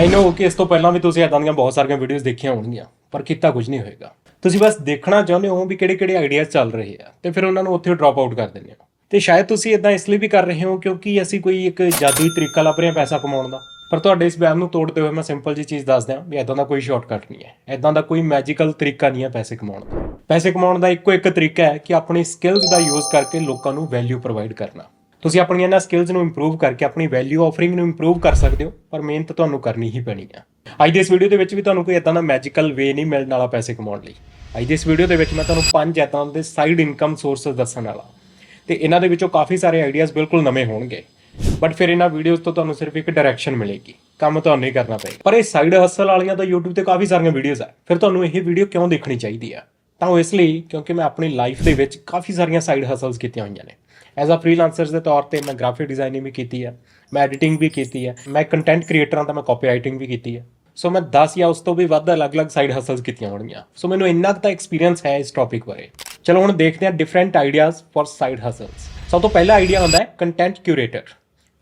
ਆਈ ਨੋ ਕਿ ਇਸ ਤੋਂ ਪਹਿਲਾਂ ਵੀ ਤੁਸੀਂ ਇਦਾਂ ਦੀਆਂ ਬਹੁਤ ਸਾਰੀਆਂ ਵੀਡੀਓਜ਼ ਦੇਖੀਆਂ ਹੋਣਗੀਆਂ, ਪਰ ਕੀਤਾ ਕੁਝ ਨਹੀਂ ਹੋਏਗਾ। ਤੁਸੀਂ ਬਸ ਦੇਖਣਾ ਚਾਹੁੰਦੇ ਹੋ ਵੀ ਕਿਹੜੇ ਕਿਹੜੇ ਆਈਡੀਆਜ਼ ਚੱਲ ਰਹੇ ਆ, ਤੇ ਫਿਰ ਉਹਨਾਂ ਨੂੰ ਉੱਥੇ ਡ੍ਰੌਪ ਆਊਟ ਕਰ ਦਿੰਦੇ ਹੋ। ਤੇ ਸ਼ਾਇਦ ਤੁਸੀਂ ਇਦਾਂ ਇਸ ਲਈ ਵੀ ਕਰ ਰਹੇ ਹੋ ਕਿਉਂਕਿ ਅਸੀਂ ਕੋਈ ਇੱਕ ਜਾਦੂਈ ਤਰੀਕਾ ਲੱਭ ਰਹੇ ਹਾਂ ਪੈਸਾ ਕਮਾਉਣ ਦਾ। ਪਰ ਤੁਹਾਡੇ ਇਸ ਬਿਆਨ ਨੂੰ ਤੋੜਦੇ ਹੋਏ ਮੈਂ ਸਿੰਪਲ ਜੀ ਚੀਜ਼ ਦੱਸ ਦਿਆਂ ਵੀ ਇਦਾਂ ਦਾ ਕੋਈ ਸ਼ਾਰਟਕਟ ਨਹੀਂ ਹੈ। ਇਦਾਂ ਦਾ ਕੋਈ ਮੈਜੀਕਲ ਤਰੀਕਾ ਨਹੀਂ ਹੈ ਪੈਸੇ ਕਮਾਉਣ ਦਾ। ਪੈਸੇ ਕਮਾਉਣ ਦਾ ਇੱਕੋ ਇੱਕ ਤਰੀਕਾ ਹੈ ਕਿ ਆਪਣੀ ਸਕਿੱਲਸ ਦਾ ਯੂਜ਼ ਕਰਕੇ ਲੋਕਾਂ ਨੂੰ ਵੈਲਿਊ ਪ੍ਰੋਵਾਈਡ ਕਰਨਾ। ਤੁਸੀਂ ਆਪਣੀਆਂ ਇਹਨਾਂ ਸਕਿੱਲਸ ਨੂੰ ਇੰਪਰੂਵ ਕਰਕੇ ਆਪਣੀ ਵੈਲਿਊ ਆਫਰਿੰਗ ਨੂੰ ਇੰਪਰੂਵ ਕਰ ਸਕਦੇ ਹੋ, ਪਰ ਮਿਹਨਤ ਤੁਹਾਨੂੰ ਕਰਨੀ ਹੀ ਪੈਣੀ ਆ। ਅੱਜ ਦੇ ਇਸ ਵੀਡੀਓ ਦੇ ਵਿੱਚ ਵੀ ਤੁਹਾਨੂੰ ਕੋਈ ਇਦਾਂ ਦਾ ਮੈਜੀਕਲ ਵੇ ਨਹੀਂ ਮਿਲਣ ਵਾਲਾ ਪੈਸੇ ਕਮਾਉਣ ਲਈ। ਅੱਜ ਦੇ ਇਸ ਵੀਡੀਓ ਦੇ ਵਿੱਚ ਮੈਂ ਤੁਹਾਨੂੰ ਪੰਜ ਇਦਾਂ ਦੇ ਸਾਈਡ ਇਨਕਮ ਸੋਰਸਸ ਦੱਸਣ ਵਾਲਾ। ਤੇ ਇਹਨਾਂ ਦੇ ਵਿੱਚੋਂ ਕਾਫੀ ਸਾਰੇ ਆਈਡੀਆਜ਼ ਬਿਲਕੁਲ ਨਵੇਂ ਹੋਣਗੇ। ਬਟ ਫਿਰ ਇਹਨਾਂ ਵੀਡੀਓਜ਼ ਤੋਂ ਤੁਹਾਨੂੰ ਸਿਰਫ ਇੱਕ ਡਾਇਰੈਕਸ਼ਨ ਮਿਲੇਗੀ। ਕੰਮ ਤੁਹਾਨੂੰ ਹੀ ਕਰਨਾ ਪਏਗਾ। ਪਰ ਇਹ ਸਾਈਡ ਹਸਲ ਵਾਲੀਆਂ ਤਾਂ YouTube ਤੇ ਕਾਫੀ ਸਾਰੀਆਂ ਵੀਡੀਓਜ਼ ਆ। ਫਿਰ ਤੁਹਾਨੂੰ ਇਹ ਵੀਡੀਓ ਕਿਉਂ ਦੇਖਣੀ ਚਾਹੀਦੀ ਆ? ਤਾਂ ਉਹ ਇਸ ਲਈ ਕਿਉਂਕਿ ਮੈਂ ਆਪਣੀ ਲਾਈਫ ਦੇ ਵਿੱਚ ਕਾਫੀ ਸਾਰੀਆਂ ਸਾਈਡ ਹਸਲਸ ਕੀਤੀਆਂ ਹੋਈਆਂ ਨੇ। ਐਜ਼ ਅ ਫ੍ਰੀਲਾਂਸਰਸ ਦੇ ਤੌਰ ਤੇ ਮੈਂ ਗ੍ਰਾਫਿਕ ਡਿਜ਼ਾਈਨਿੰਗ ਵੀ ਕੀਤੀ ਹੈ, ਮੈਂ ਐਡੀਟਿੰਗ ਵੀ ਕੀਤੀ ਹੈ, ਮੈਂ ਕੰਟੈਂਟ ਕ੍ਰੀਏਟਰ ਹਾਂ ਤਾਂ ਮੈਂ ਕਾਪੀ ਰਾਈਟਿੰਗ ਵੀ ਕੀਤੀ ਹੈ। ਸੋ ਮੈਂ 10 ਜਾਂ ਉਸ ਤੋਂ ਵੀ ਵੱਧ ਅਲੱਗ-ਅਲੱਗ ਸਾਈਡ ਹਸਲਸ ਕੀਤੀਆਂ ਹੋਣਗੀਆਂ। ਸੋ ਮੈਨੂੰ ਇੰਨਾ ਕੁ ਤਾਂ ਐਕਸਪੀਰੀਅੰਸ ਹੈ ਇਸ ਟੌਪਿਕ ਬਾਰੇ। ਚਲੋ ਹੁਣ ਦੇਖਦੇ ਹਾਂ different ideas for side hustles ਸਭ ਤੋਂ ਪਹਿਲਾ ਆਈਡੀਆ ਹੁੰਦਾ ਹੈ ਕੰਟੈਂਟ ਕਿਊਰੇਟਰ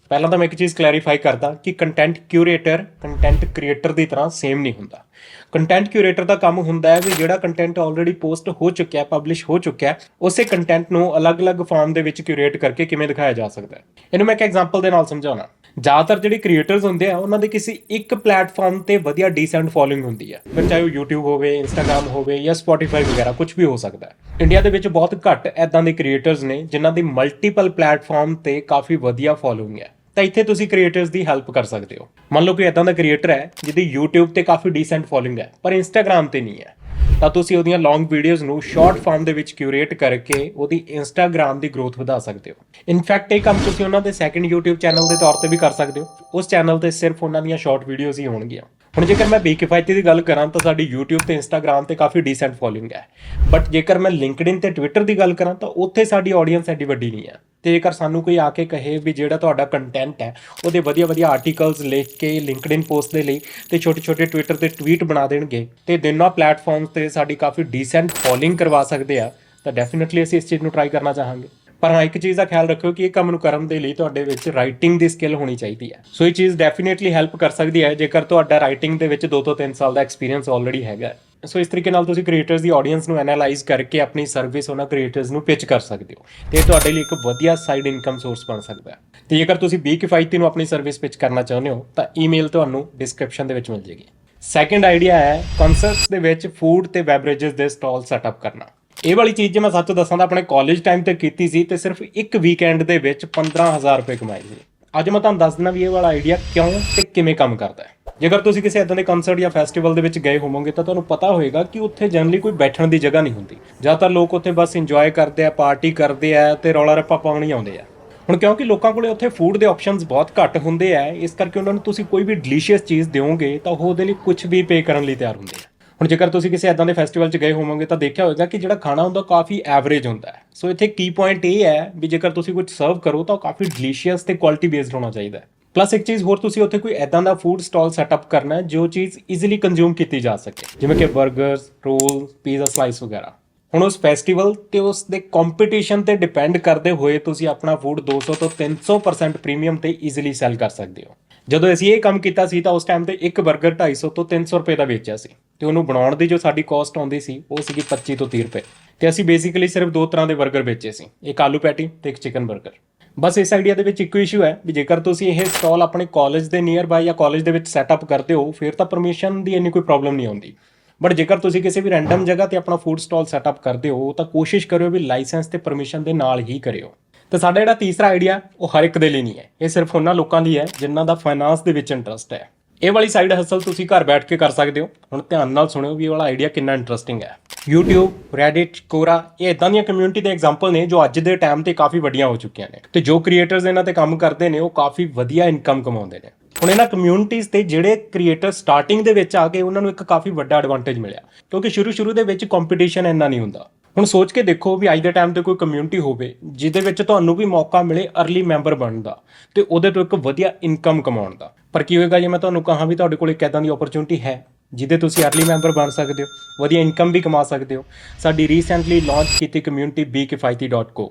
ਪਹਿਲਾਂ ਤਾਂ ਮੈਂ ਇੱਕ ਚੀਜ਼ ਕਲੈਰੀਫਾਈ ਕਰਦਾ ਕਿ ਕੰਟੈਂਟ ਕਿਊਰੇਟਰ ਕੰਟੈਂਟ ਕ੍ਰੀਏਟਰ ਦੀ ਤਰ੍ਹਾਂ ਸੇਮ ਨਹੀਂ ਹੁੰਦਾ। ਕੰਟੈਂਟ ਕਿਊਰੇਟਰ ਦਾ ਕੰਮ ਹੁੰਦਾ ਹੈ ਵੀ ਜਿਹੜਾ ਕੰਟੈਂਟ ਆਲਰੇਡੀ ਪੋਸਟ ਹੋ ਚੁੱਕਿਆ ਹੈ ਪਬਲਿਸ਼ ਹੋ ਚੁੱਕਿਆ ਹੈ ਉਸੇ ਕੰਟੈਂਟ ਨੂੰ ਅਲੱਗ-ਅਲੱਗ ਫਾਰਮ ਦੇ ਵਿੱਚ ਕਿਊਰੇਟ ਕਰਕੇ ਕਿਵੇਂ ਦਿਖਾਇਆ ਜਾ ਸਕਦਾ ਹੈ। ਇਹਨੂੰ ਮੈਂ ਇੱਕ ਐਗਜ਼ਾਮਪਲ ਦੇ ਨਾਲ ਸਮਝਾਉਣਾ। ਜ਼ਿਆਦਾਤਰ ਜਿਹੜੇ ਕ੍ਰੀਏਟਰਸ ਹੁੰਦੇ ਆ, ਉਹਨਾਂ ਦੇ ਕਿਸੇ ਇੱਕ ਪਲੇਟਫਾਰਮ ਤੇ ਵਧੀਆ ਡੀਸੈਂਟ ਫੋਲੋਇੰਗ ਹੁੰਦੀ ਹੈ ਫਿਰ ਚਾਹੇ ਉਹ YouTube ਹੋਵੇ, Instagram ਹੋਵੇ ਜਾਂ Spotify ਵਗੈਰਾ ਕੁਝ ਵੀ ਹੋ ਸਕਦਾ ਹੈ। ਇੰਡੀਆ ਦੇ ਵਿੱਚ ਬਹੁਤ ਘੱਟ ਐਦਾਂ ਦੇ ਕ੍ਰੀਏਟਰਸ ਨੇ, ਜਿਨ੍ਹਾਂ ਦੀ ਮਲਟੀਪਲ ਪਲੇਟਫਾਰਮ ਤੇ ਕਾਫੀ ਵਧੀਆ ਫੋਲੋਇੰਗ ਹੈ। ਤਾਂ ਇੱਥੇ ਤੁਸੀਂ ਕ੍ਰੀਏਟਰਸ ਦੀ ਹੈਲਪ ਕਰ ਸਕਦੇ ਹੋ। ਮੰਨ ਲਓ ਕਿ ਇਦਾਂ ਦਾ ਕ੍ਰੀਏਟਰ ਹੈ, ਜਿਹਦੀ YouTube ਤੇ ਕਾਫੀ ਡੀਸੈਂਟ ਫੋਲੋਇੰਗ ਹੈ, ਪਰ Instagram ਤੇ ਨਹੀਂ ਹੈ। ਤਾਂ ਤੁਸੀਂ ਉਹਦੀਆਂ ਲੌਂਗ ਵੀਡੀਓਜ਼ ਨੂੰ ਸ਼ਾਰਟ ਫਾਰਮ ਦੇ ਵਿੱਚ ਕਿਊਰੇਟ ਕਰਕੇ ਉਹਦੀ Instagram ਦੀ ਗਰੋਥ ਵਧਾ ਸਕਦੇ ਹੋ। ਇਨਫੈਕਟ ਇਹ ਕੰਮ ਤੁਸੀਂ ਉਹਨਾਂ ਦੇ ਸੈਕੰਡ YouTube ਚੈਨਲ ਦੇ ਤੌਰ ਤੇ ਵੀ ਕਰ ਸਕਦੇ ਹੋ। ਉਸ ਚੈਨਲ ਤੇ ਸਿਰਫ ਉਹਨਾਂ ਦੀਆਂ ਸ਼ਾਰਟ ਵੀਡੀਓਜ਼ ਹੀ ਹੋਣਗੀਆਂ। ਹੁਣ ਜੇਕਰ ਮੈਂ ਬੇਕਿਫਾਇਤੀ ਦੀ ਗੱਲ ਕਰਾਂ, ਤਾਂ ਸਾਡੀ YouTube ਤੇ Instagram ਤੇ ਕਾਫੀ ਡੀਸੈਂਟ ਫੋਲੋਇੰਗ ਹੈ। ਬਟ ਜੇਕਰ ਮੈਂ LinkedIn ਤੇ Twitter ਦੀ ਗੱਲ ਕਰਾਂ, ਤਾਂ ਉੱਥੇ ਸਾਡੀ ਆਡੀਅנס ਐਡੀ ਵੱਡੀ ਨਹੀਂ ਹੈ। ਤੇ ਜੇਕਰ ਸਾਨੂੰ ਕੋਈ ਆ ਕੇ ਕਹੇ ਵੀ ਜਿਹੜਾ ਤੁਹਾਡਾ ਕੰਟੈਂਟ ਹੈ, ਉਹਦੇ ਵਧੀਆ ਵਧੀਆ ਆਰਟੀਕਲਸ ਲਿਖ ਕੇ LinkedIn ਪੋਸਟ ਦੇ ਲਈ ਤੇ ਛੋਟੇ ਛੋਟੇ ਟਵਿੱਟਰ ਤੇ ਟਵੀਟ ਬਣਾ ਦੇਣਗੇ ਤੇ ਦਿਨਾਂ ਪਲੇਟਫਾਰਮਸ ਤੇ ਸਾਡੀ ਕਾਫੀ ਡੀਸੈਂਟ ਫੋਲੋਇੰਗ ਕਰਵਾ ਸਕਦੇ ਆ, ਤਾਂ ਡੈਫੀਨਿਟਲੀ ਅਸੀਂ ਇਸ ਚੀਜ਼ ਨੂੰ ਟਰਾਈ ਕਰਨਾ ਚਾਹਾਂਗੇ। ਪਰ ਹਾਂ, ਇੱਕ ਚੀਜ਼ ਦਾ ਖਿਆਲ ਰੱਖਿਓ ਕਿ ਇਹ ਕੰਮ ਨੂੰ ਕਰਨ ਦੇ ਲਈ ਤੁਹਾਡੇ ਵਿੱਚ ਰਾਈਟਿੰਗ ਦੀ ਸਕਿੱਲ ਹੋਣੀ ਚਾਹੀਦੀ ਹੈ। ਸੋ ਇਹ ਚੀਜ਼ ਡੈਫੀਨਿਟਲੀ ਹੈਲਪ ਕਰ ਸਕਦੀ ਹੈ, ਜੇਕਰ ਤੁਹਾਡਾ ਰਾਈਟਿੰਗ ਦੇ ਵਿੱਚ 2 ਤੋਂ 3 ਸਾਲ ਦਾ ਐਕਸਪੀਰੀਅੰਸ ਆਲਰੇਡੀ ਹੈਗਾ ਸੋ ਇਸ ਤਰੀਕੇ ਨਾਲ ਤੁਸੀਂ ਕ੍ਰੀਏਟਰਸ ਦੀ ਆਡੀਅנס ਨੂੰ ਐਨਾਲਾਈਜ਼ ਕਰਕੇ ਆਪਣੀ ਸਰਵਿਸ ਉਹਨਾਂ ਕ੍ਰੀਏਟਰਸ ਨੂੰ ਪਿਚ ਕਰ ਸਕਦੇ ਹੋ ਤੇ ਇਹ ਤੁਹਾਡੇ ਲਈ ਇੱਕ ਵਧੀਆ ਸਾਈਡ ਇਨਕਮ ਸੋਰਸ ਬਣ ਸਕਦਾ ਹੈ। ਤੇ ਜੇਕਰ ਤੁਸੀਂ ਬੀ ਕਿਫਾਇਤੀ ਨੂੰ ਆਪਣੀ ਸਰਵਿਸ ਪਿਚ ਕਰਨਾ ਚਾਹੁੰਦੇ ਹੋ, ਤਾਂ ਈਮੇਲ ਤੁਹਾਨੂੰ ਡਿਸਕ੍ਰਿਪਸ਼ਨ ਦੇ ਵਿੱਚ ਮਿਲ ਜੇਗੀ। ਸੈਕੰਡ ਆਈਡੀਆ ਹੈ ਕਨਸੈਪਟਸ ਦੇ ਵਿੱਚ ਫੂਡ ਤੇ ਬੈਵਰੇजेस ਦੇ ਸਟਾਲ ਸੈਟਅਪ ਕਰਨਾ। ਇਹ ਵਾਲੀ ਚੀਜ਼ ਜੇ ਮੈਂ ਸੱਚ ਦੱਸਾਂ ਤਾਂ ਆਪਣੇ ਕਾਲਜ ਟਾਈਮ ਤੇ ਕੀਤੀ ਸੀ ਤੇ ਸਿਰਫ ਇੱਕ ਵੀਕਐਂਡ ਦੇ ਵਿੱਚ 15000 ਰੁਪਏ ਕਮਾਏ ਸੀ। ਅੱਜ ਮੈਂ ਤੁਹਾਨੂੰ ਦੱਸ ਦਿੰਦਾ ਵੀ ਇਹ ਵਾਲਾ ਆਈਡੀਆ ਕਿਉਂ ਤੇ ਕਿਵੇਂ ਕੰਮ ਕਰਦਾ ਹੈ। ਜੇਕਰ ਤੁਸੀਂ ਕਿਸੇ ਇਦਾਂ ਦੇ ਕਨਸਰਟ ਜਾਂ ਫੈਸਟੀਵਲ ਦੇ ਵਿੱਚ ਗਏ ਹੋਵੋਗੇ ਤਾਂ ਤੁਹਾਨੂੰ ਪਤਾ ਹੋਏਗਾ ਕਿ ਉੱਥੇ ਜਨਰਲੀ ਕੋਈ ਬੈਠਣ ਦੀ ਜਗ੍ਹਾ ਨਹੀਂ ਹੁੰਦੀ। ਜ਼ਿਆਦਾਤਰ ਲੋਕ ਉੱਥੇ ਬਸ ਇੰਜੋਏ ਕਰਦੇ ਆ ਪਾਰਟੀ ਕਰਦੇ ਆ ਤੇ ਰੌਲਾ ਰੱਪਾ ਪਾਉਣ ਹੀ ਆਉਂਦੇ ਆ। ਹੁਣ ਕਿਉਂਕਿ ਲੋਕਾਂ ਕੋਲੇ ਉੱਥੇ ਫੂਡ ਦੇ ਆਪਸ਼ਨਸ ਬਹੁਤ ਘੱਟ ਹੁੰਦੇ ਆ, ਇਸ ਕਰਕੇ ਉਹਨਾਂ ਨੂੰ ਤੁਸੀਂ ਕੋਈ ਵੀ ਡਿਲੀਸ਼ੀਅਸ ਚੀਜ਼ ਦਿਓਗੇ ਤਾਂ ਉਹ ਉਹਦੇ ਲਈ ਕੁਝ ਵੀ ਪੇ ਕਰਨ ਲਈ ਤਿਆਰ ਹੁੰਦੇ ਆ। ਹੁਣ ਜੇਕਰ ਤੁਸੀਂ ਕਿਸੇ ਐਦਾਂ ਦੇ ਫੈਸਟੀਵਲ 'ਚ ਗਏ ਹੋਵੋਗੇ ਤਾਂ ਦੇਖਿਆ ਹੋਵੇਗਾ ਕਿ ਜਿਹੜਾ ਖਾਣਾ ਹੁੰਦਾ ਕਾਫੀ ਐਵਰੇਜ ਹੁੰਦਾ ਹੈ। ਸੋ ਇੱਥੇ ਕੀ ਪੁਆਇੰਟ ਇਹ ਹੈ ਵੀ ਜੇਕਰ ਤੁਸੀਂ ਕੁਝ ਸਰਵ ਕਰੋ ਤਾਂ ਉਹ ਕਾਫੀ ਡਿਲੀਸ਼ੀਅਸ ਤੇ ਕੁਆਲਿਟੀ ਬੇਸਡ ਹੋਣਾ ਚਾਹੀਦਾ ਹੈ। ਪਲੱਸ ਇੱਕ ਚੀਜ਼ ਹੋਰ ਤੁਸੀਂ ਉੱਥੇ ਕੋਈ ਐਦਾਂ ਦਾ ਫੂਡ ਸਟਾਲ ਸੈਟਅਪ ਕਰਨਾ ਹੈ ਜੋ ਚੀਜ਼ ਈਜ਼ੀਲੀ ਕੰਜ਼ਿਊਮ ਕੀਤੀ ਜਾ ਸਕੇ। ਜਿਵੇਂ ਕਿ 버ਗਰਸ ਰੋਲ ਪੀਜ਼ਾ ਸਲਾਈਸ ਵਗੈਰਾ। ਹੁਣ ਉਸ ਫੈਸਟੀਵਲ ਤੇ ਉਸ ਦੇ ਕੰਪੀਟੀਸ਼ਨ ਤੇ ਡਿਪੈਂਡ ਕਰਦੇ ਹੋਏ ਤੁਸੀਂ ਆਪਣਾ ਫੂਡ 200 ਤੋਂ 300% ਪ੍ਰੀਮੀਅਮ ਤੇ ਈਜ਼ੀਲੀ ਸੈਲ ਕਰ ਸਕਦੇ ਹੋ। ਜਦੋਂ ਅਸੀਂ ਇਹ ਕੰਮ ਕੀਤਾ ਸੀ ਤਾਂ ਉਸ ਟਾਈਮ ਤੇ ਇੱਕ 버ਗਰ 250 ਤੋਂ 300 ਰੁਪਏ ਦਾ ਵੇਚਿਆ ਸੀ ਤੇ ਉਹਨੂੰ ਬਣਾਉਣ ਦੀ ਜੋ ਸਾਡੀ ਕੋਸਟ ਆਉਂਦੀ ਸੀ, ਉਹ ਸੀਗੀ 25 ਤੋਂ 30 ਰੁਪਏ। ਤੇ ਅਸੀਂ ਬੇਸਿਕਲੀ ਸਿਰਫ ਦੋ ਤਰ੍ਹਾਂ ਦੇ 버ਗਰ ਵੇਚੇ ਸੀ, ਇੱਕ ਆਲੂ ਪੈਟੀ ਤੇ ਇੱਕ ਚਿਕਨ 버ਗਰ ਬਸ ਇਸ ਆਈਡੀਆ ਦੇ ਵਿੱਚ ਇੱਕੋ ਇਸ਼ੂ ਹੈ ਵੀ ਜੇਕਰ ਤੁਸੀਂ ਇਹ ਸਟਾਲ ਆਪਣੇ ਕਾਲਜ ਦੇ ਨੀਅਰ ਬਾਈ ਜਾਂ ਕਾਲਜ ਦੇ ਵਿੱਚ ਸੈਟਅਪ ਕਰਦੇ ਹੋ, ਫਿਰ ਤਾਂ ਪਰਮਿਸ਼ਨ ਦੀ ਇੰਨੀ ਕੋਈ ਪ੍ਰੋਬਲਮ ਨਹੀਂ ਆਉਂਦੀ। ਬਟ ਜੇਕਰ ਤੁਸੀਂ ਕਿਸੇ ਵੀ ਰੈਂਡਮ ਜਗ੍ਹਾ ਤੇ ਆਪਣਾ ਫੂਡ ਸਟਾਲ ਸੈਟਅਪ ਕਰਦੇ ਹੋ, ਤਾਂ ਕੋਸ਼ਿਸ਼ ਕਰਿਓ ਵੀ ਲਾਇਸੈਂਸ ਤੇ ਪਰਮਿਸ਼ਨ ਦੇ ਨਾਲ ਹੀ ਕਰਿਓ। ਤੇ ਸਾਡਾ ਜਿਹੜਾ ਤੀਸਰਾ ਆਈਡੀਆ ਉਹ ਹਰ ਇੱਕ ਦੇ ਲਈ ਨਹੀਂ ਹੈ। ਇਹ ਸਿਰਫ ਉਹਨਾਂ ਲੋਕਾਂ ਲਈ ਹੈ ਜਿਨ੍ਹਾਂ ਦਾ ਫਾਈਨਾਂਸ ਦੇ ਵਿੱਚ ਇੰਟਰਸਟ ਹੈ। ਇਹ ਵਾਲੀ ਸਾਈਡ ਹਸਲ ਤੁਸੀਂ ਘਰ ਬੈਠ ਕੇ ਕਰ ਸਕਦੇ ਹੋ। ਹੁਣ ਧਿਆਨ ਨਾਲ ਸੁਣਿਓ ਵੀ ਇਹ ਵਾਲਾ ਆਈਡੀਆ ਕਿੰਨਾ ਇੰਟਰਸਟਿੰਗ ਹੈ। YouTube, Reddit, Quora ਇਹ ਇਦਾਂ ਦੀਆਂ ਕਮਿਊਨਿਟੀ ਦੇ ਐਗਜ਼ਾਮਪਲ ਨੇ ਜੋ ਅੱਜ ਦੇ ਟਾਈਮ ਤੇ ਕਾਫੀ ਵੱਡੀਆਂ ਹੋ ਚੁੱਕੀਆਂ ਨੇ। ਤੇ ਜੋ ਕ੍ਰੀਏਟਰਸ ਇਹਨਾਂ ਤੇ ਕੰਮ ਕਰਦੇ ਨੇ ਉਹ ਕਾਫੀ ਵਧੀਆ ਇਨਕਮ ਕਮਾਉਂਦੇ ਨੇ। ਹੁਣ ਇਹਨਾਂ ਕਮਿਊਨਿਟੀਜ਼ ਤੇ ਜਿਹੜੇ ਕ੍ਰੀਏਟਰ ਸਟਾਰਟਿੰਗ ਦੇ ਵਿੱਚ ਆ ਕੇ ਉਹਨਾਂ ਨੂੰ ਇੱਕ ਕਾਫੀ ਵੱਡਾ ਐਡਵਾਂਟੇਜ ਮਿਲਿਆ। ਕਿਉਂਕਿ ਸ਼ੁਰੂ ਸ਼ੁਰੂ ਦੇ ਵਿੱਚ ਕੰਪੀਟੀਸ਼ਨ ਇੰਨਾ ਨਹੀਂ ਹੁੰਦਾ। ਹੁਣ ਸੋਚ ਕੇ ਦੇਖੋ ਵੀ ਅੱਜ ਦੇ ਟਾਈਮ ਤੇ ਕੋਈ ਕਮਿਊਨਿਟੀ ਹੋਵੇ, ਜਿਹਦੇ ਵਿੱਚ ਤੁਹਾਨੂੰ ਵੀ ਮੌਕਾ ਮਿਲੇ अर्ਲੀ ਮੈਂਬਰ ਬਣਨ ਦਾ ਤੇ ਉਹਦੇ ਤੋਂ ਇੱਕ ਵਧੀਆ ਇਨਕਮ ਕਮਾਉਣ ਦਾ। ਪਰ ਕੀ ਹੋਏਗਾ ਜੇ ਮੈਂ ਤੁਹਾਨੂੰ ਕਹਾਂ ਵੀ ਤੁਹਾਡੇ ਕੋਲ ਇੱਕ ਐਦਾਂ ਦੀ ਓਪਰਚੁਨਿਟੀ ਹੈ? ਜਿਹਦੇ ਤੁਸੀਂ ਅਰਲੀ ਮੈਂਬਰ ਬਣ ਸਕਦੇ ਹੋ, ਵਧੀਆ ਇਨਕਮ ਵੀ ਕਮਾ ਸਕਦੇ ਹੋ। ਸਾਡੀ ਰੀਸੈਂਟਲੀ ਲਾਂਚ ਕੀਤੀ ਕਮਿਊਨਿਟੀ bkifaiti.co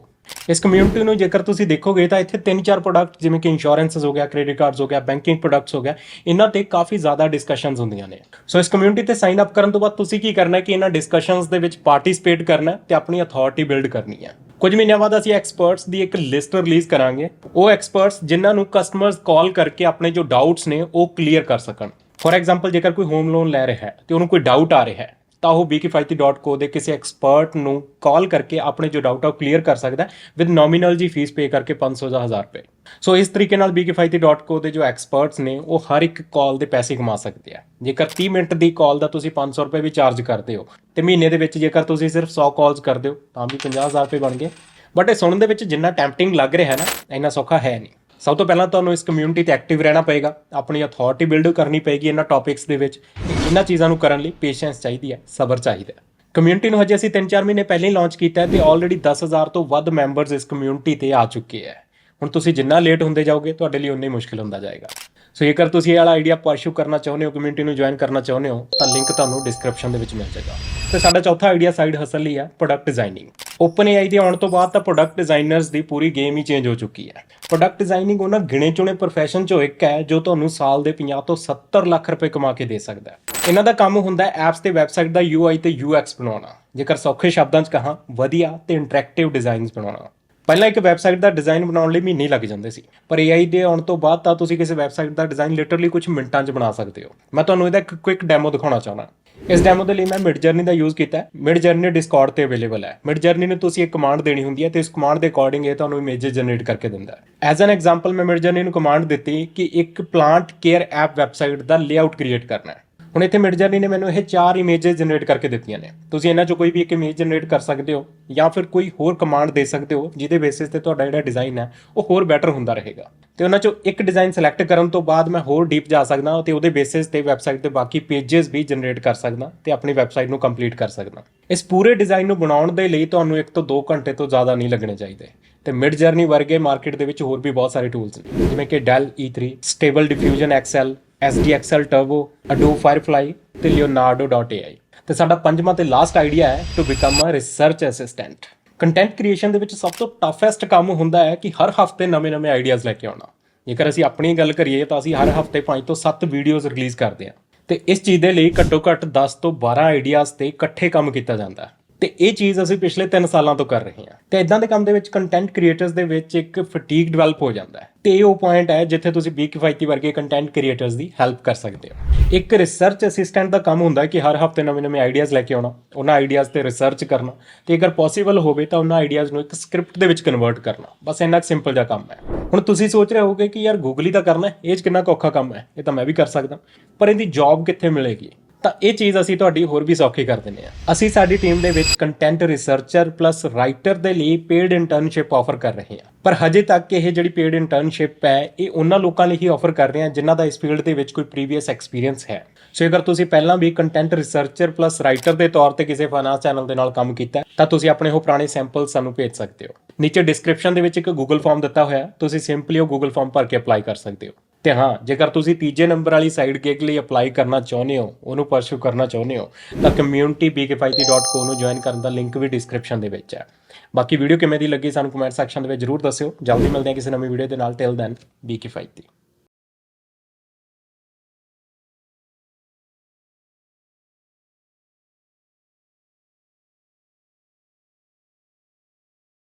ਇਸ ਕਮਿਊਨਿਟੀ ਨੂੰ ਜੇਕਰ ਤੁਸੀਂ ਦੇਖੋਗੇ ਤਾਂ ਇੱਥੇ ਤਿੰਨ ਚਾਰ ਪ੍ਰੋਡਕਟ ਜਿਵੇਂ ਕਿ ਇੰਸ਼ੋਰੈਂਸਸ ਹੋ ਗਿਆ ਕ੍ਰੈਡਿਟ ਕਾਰਡਸ ਹੋ ਗਿਆ ਬੈਂਕਿੰਗ ਪ੍ਰੋਡਕਟਸ ਹੋ ਗਿਆ, ਇਹਨਾਂ ਤੇ ਕਾਫੀ ਜ਼ਿਆਦਾ ਡਿਸਕਸ਼ਨਸ ਹੁੰਦੀਆਂ ਨੇ। ਸੋ ਇਸ ਕਮਿਊਨਿਟੀ ਤੇ ਸਾਈਨ ਅਪ ਕਰਨ ਤੋਂ ਬਾਅਦ ਤੁਸੀਂ ਕੀ ਕਰਨਾ ਹੈ ਕਿ ਇਹਨਾਂ ਡਿਸਕਸ਼ਨਸ ਦੇ ਵਿੱਚ ਪਾਰਟਿਸਿਪੇਟ ਕਰਨਾ ਹੈ ਤੇ ਆਪਣੀ ਅਥਾਰਟੀ ਬਿਲਡ ਕਰਨੀ ਹੈ। ਕੁਝ ਮਹੀਨਿਆਂ ਬਾਅਦ ਅਸੀਂ ਐਕਸਪਰਟਸ ਦੀ ਇੱਕ ਲਿਸਟ ਰਿਲੀਜ਼ ਕਰਾਂਗੇ। ਉਹ ਐਕਸਪਰਟਸ ਜਿਨ੍ਹਾਂ ਨੂੰ ਕਸਟਮਰਸ ਕਾਲ ਕਰਕੇ ਆਪਣੇ ਜੋ ਡਾਊਟਸ ਨੇ ਉਹ ਕਲੀਅਰ ਕਰ ਸਕਣ। ਫੋਰ ਐਗਜ਼ਾਮਪਲ ਜੇਕਰ ਕੋਈ ਹੋਮ ਲੋਨ ਲੈ ਰਿਹਾ ਹੈ ਤੇ ਉਹਨੂੰ ਕੋਈ ਡਾਊਟ ਆ ਰਿਹਾ ਹੈ, ਤਾਂ ਉਹ bkifaiti.co ਦੇ ਕਿਸੇ ਐਕਸਪਰਟ ਨੂੰ ਕਾਲ ਕਰਕੇ ਆਪਣੇ ਜੋ ਡਾਊਟ ਆ ਉਹ ਕਲੀਅਰ ਕਰ ਸਕਦਾ ਵਿਦ ਨੋਮੀਨਲ ਜੀ ਫੀਸ ਪੇ ਕਰਕੇ 500 ਜਾਂ 1000 ਰੁਪਏ। ਸੋ ਇਸ ਤਰੀਕੇ ਨਾਲ bkifaiti.co ਦੇ ਜੋ ਐਕਸਪਰਟਸ ਨੇ, ਉਹ ਹਰ ਇੱਕ ਕਾਲ ਦੇ ਪੈਸੇ ਕਮਾ ਸਕਦੇ ਆ। ਜੇਕਰ 30 ਮਿੰਟ ਦੀ ਕਾਲ ਦਾ ਤੁਸੀਂ 500 ਰੁਪਏ ਵੀ ਚਾਰਜ ਕਰਦੇ ਹੋ ਤੇ ਮਹੀਨੇ ਦੇ ਵਿੱਚ ਜੇਕਰ ਤੁਸੀਂ ਸਿਰਫ 100 ਕਾਲਸ ਕਰਦੇ ਹੋ, ਤਾਂ ਵੀ 50000 ਰੁਪਏ ਬਣ ਗਏ। ਬਟ ਇਹ ਸੁਣਨ ਦੇ ਵਿੱਚ ਜਿੰਨਾ ਟੈਂਪਟਿੰਗ ਲੱਗ ਰਿਹਾ ਹੈ ਨਾ, ਇੰਨਾ ਸੌਖਾ ਹੈ ਨਹੀਂ। ਸਭ ਤੋਂ ਪਹਿਲਾਂ ਤੁਹਾਨੂੰ ਇਸ ਕਮਿਊਨਿਟੀ ਤੇ ਐਕਟਿਵ ਰਹਿਣਾ ਪਏਗਾ। ਆਪਣੀ ਅਥਾਰਟੀ ਬਿਲਡ ਕਰਨੀ ਪਏਗੀ ਇਹਨਾਂ ਟੌਪਿਕਸ ਦੇ ਵਿੱਚ। ਇਹਨਾਂ ਚੀਜ਼ਾਂ ਨੂੰ ਕਰਨ ਲਈ ਪੇਸ਼ੈਂਸ ਚਾਹੀਦੀ ਹੈ, ਸਬਰ ਚਾਹੀਦਾ ਹੈ। ਕਮਿਊਨਿਟੀ ਨੂੰ ਹਜੇ ਅਸੀਂ 3-4 ਮਹੀਨੇ ਪਹਿਲਾਂ ਹੀ ਲਾਂਚ ਕੀਤਾ ਹੈ ਤੇ ਆਲਰੇਡੀ 10000 ਤੋਂ ਵੱਧ ਮੈਂਬਰਸ ਇਸ ਕਮਿਊਨਿਟੀ ਤੇ ਆ ਚੁੱਕੇ ਹੈ। ਹੁਣ ਤੁਸੀਂ ਜਿੰਨਾ ਲੇਟ ਹੁੰਦੇ ਜਾਓਗੇ, ਤੁਹਾਡੇ ਲਈ ਉਨਾ ਹੀ ਮੁਸ਼ਕਿਲ ਹੁੰਦਾ ਜਾਏਗਾ। ਸੋ ਜੇਕਰ ਤੁਸੀਂ ਇਹ ਵਾਲਾ ਆਈਡੀਆ ਪਰਸ਼ੂ ਕਰਨਾ ਚਾਹੁੰਦੇ ਹੋ ਕਮਿਊਨਿਟੀ ਨੂੰ ਜੁਆਇਨ ਕਰਨਾ ਚਾਹੁੰਦੇ ਹੋ, ਤਾਂ ਲਿੰਕ ਤੁਹਾਨੂੰ ਡਿਸਕ੍ਰਿਪਸ਼ਨ ਦੇ ਵਿੱਚ ਮਿਲ ਜਾਏਗਾ। ਤੇ ਸਾਡਾ ਚੌਥਾ ਆਈਡੀਆ ਸਾਈਡ ਹਸਲ ਲਈ ਹੈ ਪ੍ਰੋਡਕਟ ਡਿਜ਼ਾਈਨਿੰਗ ਓਪਨ ਏਆਈ ਦੇ ਆਉਣ ਤੋਂ ਬਾਅਦ ਤਾਂ ਪ੍ਰੋਡਕਟ ਡਿਜ਼ਾਈਨਰਸ ਦੀ ਪੂਰੀ ਗੇਮ ਹੀ ਚੇਂਜ ਹੋ ਚੁੱਕੀ ਹੈ। ਪ੍ਰੋਡਕਟ ਡਿਜ਼ਾਈਨਿੰਗ ਉਹਨਾਂ ਗਿਣੇ ਚੁਣੇ profession ਚੋਂ ਇੱਕ ਹੈ, ਜੋ ਤੁਹਾਨੂੰ ਸਾਲ ਦੇ 50 ਤੋਂ 70 ਲੱਖ ਰੁਪਏ ਕਮਾ ਕੇ ਦੇ ਸਕਦਾ ਹੈ। ਇਹਨਾਂ ਦਾ ਕੰਮ ਹੁੰਦਾ ਹੈ ਐਪਸ ਤੇ ਵੈਬਸਾਈਟ ਦਾ UI ਤੇ UX ਬਣਾਉਣਾ। ਜੇਕਰ ਸੌਖੇ ਸ਼ਬਦਾਂ 'ਚ ਕਹਾਂ, ਵਧੀਆ ਤੇ ਇੰਟਰੈਕਟਿਵ ਡਿਜ਼ਾਈਨਸ ਬਣਾਉਣਾ। ਪਹਿਲਾਂ ਇੱਕ ਵੈਬਸਾਈਟ ਦਾ ਡਿਜ਼ਾਈਨ ਬਣਾਉਣ ਲਈ ਮਹੀਨੇ ਲੱਗ ਜਾਂਦੇ ਸੀ, ਪਰ AI ਦੇ ਆਉਣ ਤੋਂ ਬਾਅਦ ਤਾਂ ਤੁਸੀਂ ਕਿਸੇ ਵੈਬਸਾਈਟ ਦਾ ਡਿਜ਼ਾਈਨ ਲਿਟਰਲੀ ਕੁਝ ਮਿੰਟਾਂ 'ਚ ਬਣਾ ਸਕਦੇ ਹੋ। ਮੈਂ ਤੁਹਾਨੂੰ ਇਹਦਾ ਇੱਕ ਕੁਇਕ ਡੈਮੋ ਦਿਖਾਉਣਾ ਚਾਹੁੰਦਾ। ਇਸ ਡੈਮੋ ਦੇ ਲਈ ਮੈਂ ਮਿਡ ਜਰਨੀ ਦਾ ਯੂਜ਼ ਕੀਤਾ ਹੈ। ਮਿਡ ਜਰਨੀ ਡਿਸਕਾਰਡ ਤੇ ਅਵੇਲੇਬਲ ਹੈ। ਮਿਡ ਜਰਨੀ ਨੂੰ ਤੁਸੀਂ ਇੱਕ ਕਮਾਂਡ ਦੇਣੀ ਹੁੰਦੀ ਹੈ ਤੇ ਇਸ ਕਮਾਂਡ ਦੇ ਅਕੋਰਡਿੰਗ ਇਹ ਤੁਹਾਨੂੰ ਇਮੇजेस ਜਨਰੇਟ ਕਰਕੇ ਦਿੰਦਾ ਹੈ। ਐਜ਼ ਐਨ ਐਗਜ਼ਾਮਪਲ ਮੈਂ ਮਿਡ ਜਰਨੀ ਨੂੰ ਕਮਾਂਡ ਦਿੱਤੀ ਕਿ ਇੱਕ ਪਲਾਂਟ ਕੇਅਰ ਐਪ ਵੈਬਸਾਈਟ ਦਾ ਲੇਆਊਟ ਕ੍ਰੀਏਟ ਕਰਨਾ ਹੈ। ਹੁਣ ਇੱਥੇ ਮਿਡ ਜਰਨੀ ਨੇ ਮੈਨੂੰ ਇਹ ਚਾਰ ਇਮੇजेस ਜਨਰੇਟ ਕਰਕੇ ਦਿੱਤੀਆਂ ਨੇ। ਤੁਸੀਂ ਇਹਨਾਂ ਚੋਂ ਕੋਈ ਵੀ ਇੱਕ ਇਮੇਜ ਜਨਰੇਟ ਕਰ ਸਕਦੇ ਹੋ ਜਾਂ ਫਿਰ ਕੋਈ ਹੋਰ ਕਮਾਂਡ ਦੇ ਸਕਦੇ ਹੋ, ਜਿਹਦੇ ਬੇਸਿਸ ਤੇ ਤੁਹਾਡਾ ਜਿਹੜਾ ਡਿਜ਼ਾਈਨ ਹੈ, ਉਹ ਹੋਰ ਬੈਟਰ ਹੁੰਦਾ ਰਹੇਗਾ। ਤੇ ਉਹਨਾਂ ਚੋਂ ਇੱਕ ਡਿਜ਼ਾਈਨ ਸਿਲੈਕਟ ਕਰਨ ਤੋਂ ਬਾਅਦ ਮੈਂ ਹੋਰ ਡੀਪ ਜਾ ਸਕਦਾ ਤੇ ਉਹਦੇ ਬੇਸਿਸ ਤੇ ਵੈਬਸਾਈਟ ਤੇ ਬਾਕੀ ਪੇजेस ਵੀ ਜਨਰੇਟ ਕਰ ਸਕਦਾ ਤੇ ਆਪਣੀ ਵੈਬਸਾਈਟ ਨੂੰ ਕੰਪਲੀਟ ਕਰ ਸਕਦਾ। ਇਸ ਪੂਰੇ ਡਿਜ਼ਾਈਨ ਨੂੰ ਬਣਾਉਣ ਦੇ ਲਈ ਤੁਹਾਨੂੰ ਇੱਕ ਤੋਂ 2 ਘੰਟੇ ਤੋਂ ਜ਼ਿਆਦਾ ਨਹੀਂ ਲੱਗਣੇ ਚਾਹੀਦੇ। ਤੇ ਮਿਡ ਜਰਨੀ ਵਰਗੇ ਮਾਰਕੀਟ ਦੇ ਵਿੱਚ ਹੋਰ ਵੀ ਬਹੁਤ ਸਾਰੇ ਟੂਲਸ ਨੇ, ਜਿਵੇਂ ਕਿ Dell E3 Stable Diffusion XL SDXL Turbo, Adobe Firefly ਤੇ leonardo.ai ਤੇ ਸਾਡਾ ਪੰਜਵਾਂ ਤੇ ਲਾਸਟ ਆਈਡੀਆ ਹੈ to become a research assistant content creation ਦੇ ਵਿੱਚ ਸਭ ਤੋਂ ਟਫੈਸਟ ਕੰਮ ਹੁੰਦਾ ਹੈ ਕਿ ਹਰ ਹਫ਼ਤੇ ਨਵੇਂ-ਨਵੇਂ ਆਈਡੀਆਜ਼ ਲੈ ਕੇ ਆਉਣਾ। ਜੇਕਰ ਅਸੀਂ ਆਪਣੀ ਗੱਲ ਕਰੀਏ ਤਾਂ ਅਸੀਂ ਹਰ ਹਫ਼ਤੇ 5 ਤੋਂ 7 ਵੀਡੀਓਜ਼ ਰਿਲੀਜ਼ ਕਰਦੇ ਹਾਂ। ਤੇ ਇਸ ਚੀਜ਼ ਦੇ ਲਈ ਘੱਟੋ ਘੱਟ 10 ਤੋਂ 12 ਆਈਡੀਆਜ਼ ਤੇ ਇਕੱਠੇ ਕੰਮ ਕੀਤਾ ਜਾਂਦਾ ਹੈ। ਤੇ ਇਹ ਚੀਜ਼ ਅਸੀਂ ਪਿਛਲੇ 3 ਸਾਲਾਂ ਤੋਂ ਕਰ ਰਹੇ ਹਾਂ। ਤੇ ਇਦਾਂ ਦੇ ਕੰਮ ਦੇ ਵਿੱਚ ਕੰਟੈਂਟ ਕ੍ਰੀਏਟਰਸ ਦੇ ਵਿੱਚ ਇੱਕ ਫਟੀਗ ਡਿਵੈਲਪ ਹੋ ਜਾਂਦਾ ਹੈ। ਤੇ ਇਹ ਉਹ ਪੁਆਇੰਟ ਹੈ ਜਿੱਥੇ ਤੁਸੀਂ ਬੀ ਕਿਫਾਇਤੀ ਵਰਗੇ ਕੰਟੈਂਟ ਕ੍ਰੀਏਟਰਸ ਦੀ ਹੈਲਪ ਕਰ ਸਕਦੇ ਹੋ। ਇੱਕ ਰਿਸਰਚ ਅਸਿਸਟੈਂਟ ਦਾ ਕੰਮ ਹੁੰਦਾ ਕਿ ਹਰ ਹਫ਼ਤੇ ਨਵੇਂ-ਨਵੇਂ ਆਈਡੀਆਜ਼ ਲੈ ਕੇ ਆਉਣਾ, ਉਹਨਾਂ ਆਈਡੀਆਜ਼ ਤੇ ਰਿਸਰਚ ਕਰਨਾ ਤੇ ਅਗਰ ਪੋਸੀਬਲ ਹੋਵੇ ਤਾਂ ਉਹਨਾਂ ਆਈਡੀਆਜ਼ ਨੂੰ ਇੱਕ ਸਕ੍ਰਿਪਟ ਦੇ ਵਿੱਚ ਕਨਵਰਟ ਕਰਨਾ। ਬਸ ਇੰਨਾ ਸਿੰਪਲ ਜਿਹਾ ਕੰਮ ਹੈ। ਹੁਣ ਤੁਸੀਂ ਸੋਚ ਰਹੇ ਹੋਗੇ ਕਿ ਯਾਰ ਗੂਗਲੀ ਹੀ ਤਾਂ ਕਰਨਾ ਇਹ 'ਚ ਕਿੰਨਾ ਕੁ ਔਖਾ ਕੰਮ ਹੈ? ਇਹ ਤਾਂ ਮੈਂ ਵੀ ਕਰ ਸਕਦਾ। ਪਰ ਇਹਦੀ ਜੌਬ ਕਿੱਥੇ ਮਿਲੇਗੀ? ਤਾਂ ਇਹ ਚੀਜ਼ ਅਸੀਂ ਤੁਹਾਡੀ ਹੋਰ ਵੀ ਸੌਖੀ ਕਰ ਦਿੰਦੇ ਆ ਅਸੀਂ ਸਾਡੀ ਟੀਮ ਦੇ ਵਿੱਚ ਕੰਟੈਂਟ ਰਿਸਰਚਰ ਪਲੱਸ ਰਾਈਟਰ ਦੇ ਲਈ ਪੇਡ ਇੰਟਰਨਸ਼ਿਪ ਆਫਰ ਕਰ ਰਹੇ ਹਾਂ। ਪਰ ਹਜੇ ਤੱਕ ਇਹ ਜਿਹੜੀ ਪੇਡ ਇੰਟਰਨਸ਼ਿਪ ਹੈ, ਇਹ ਉਹਨਾਂ ਲੋਕਾਂ ਲਈ ਹੀ ਆਫਰ ਕਰ ਰਹੇ ਹਾਂ ਜਿਨ੍ਹਾਂ ਦਾ ਇਸ ਫੀਲਡ ਦੇ ਵਿੱਚ ਕੋਈ ਪ੍ਰੀਵੀਅਸ ਐਕਸਪੀਰੀਅੰਸ ਹੈ। ਸੋ ਅਗਰ ਤੁਸੀਂ ਪਹਿਲਾਂ ਵੀ ਕੰਟੈਂਟ ਰਿਸਰਚਰ ਪਲੱਸ ਰਾਈਟਰ ਦੇ ਤੌਰ ਤੇ ਕਿਸੇ ਫਾਈਨਾਂਸ ਚੈਨਲ ਦੇ ਨਾਲ ਕੰਮ ਕੀਤਾ, ਤਾਂ ਤੁਸੀਂ ਆਪਣੇ ਉਹ ਪੁਰਾਣੇ ਸੈਂਪਲ ਸਾਨੂੰ ਭੇਜ ਸਕਦੇ ਹੋ। ਨੀਚੇ ਡਿਸਕ੍ਰਿਪਸ਼ਨ ਦੇ ਵਿੱਚ ਇੱਕ ਗੂਗਲ ਫਾਰਮ ਦਿੱਤਾ ਹੋਇਆ ਤੁਸੀਂ ਸਿੰਪਲੀ ਉਹ ਗੂਗਲ ਫਾਰਮ ਭਰ ਕੇ ਅਪਲਾਈ ਕਰ ਸਕਦੇ ਹੋ। ਤੇ ਹਾਂ, ਜੇਕਰ ਤੁਸੀਂ ਤੀਜੇ ਨੰਬਰ ਵਾਲੀ ਸਾਈਡ ਗਿਗ ਲਈ ਅਪਲਾਈ ਕਰਨਾ ਚਾਹੁੰਦੇ ਹੋ, ਉਹਨੂੰ ਪਰਸੂ ਕਰਨਾ ਚਾਹੁੰਦੇ ਹੋ, ਤਾਂ communitybkifaiti.co ਨੂੰ ਜੁਆਇਨ ਕਰਨ ਦਾ ਲਿੰਕ ਵੀ ਡਿਸਕ੍ਰਿਪਸ਼ਨ ਦੇ ਵਿੱਚ ਹੈ। ਬਾਕੀ ਵੀਡੀਓ ਕਿਵੇਂ ਦੀ ਲੱਗੀ ਸਾਨੂੰ ਕਮੈਂਟ ਸੈਕਸ਼ਨ ਦੇ ਵਿੱਚ ਜਰੂਰ ਦੱਸਿਓ। ਜਲਦੀ ਮਿਲਦੇ ਹਾਂ ਕਿਸੇ ਨਵੀਂ ਵੀਡੀਓ ਦੇ ਨਾਲ। ਟਿਲ ਦੈਨ ਬੀ ਕਿਫਾਇਤੀ